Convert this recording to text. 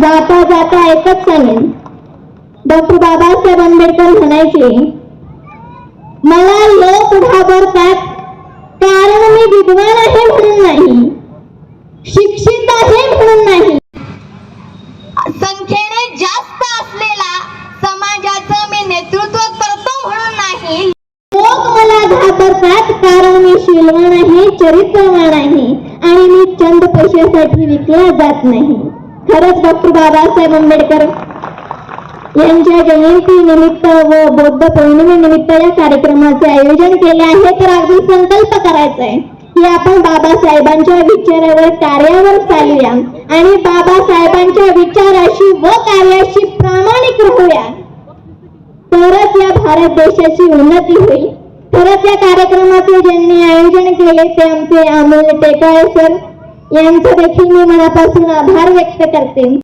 जाता जाता एकच सांगेन डॉक्टर बाबासाहेब आंबेडकर म्हणायचे मला लोक घाबरतात कारण मी विद्वान आहे म्हणून नाही शिक्षित आहे म्हणून नाही. संख्येने जास्त असलेला समाजाचं मी नेतृत्व करतो म्हणून नाही. लोक मला घाबरतात कारण मी शीलवान आहे चरित्रवान आहे आणि मी चंद पैशासाठी विकला जात नाही. खरंच डॉक्टर बाबासाहेब आंबेडकर यांच्या जयंती निमित्त व बौद्ध पौर्णिमेनिमित्त या कार्यक्रमाचे आयोजन केले आहे. तर अगदी संकल्प करायचा आहे की आपण बाबासाहेबांच्या विचारावर कार्यावर चालूया. आणि बाबासाहेबांच्या विचाराशी व कार्याशी प्रामाणिक राहूया. तरच या भारत देशाची उन्नती होईल. खरंच या कार्यक्रमाचे ज्यांनी आयोजन केले ते आमचे अमोल टेकाळे सर यांचा देखील मी मनापासून आभार व्यक्त करते.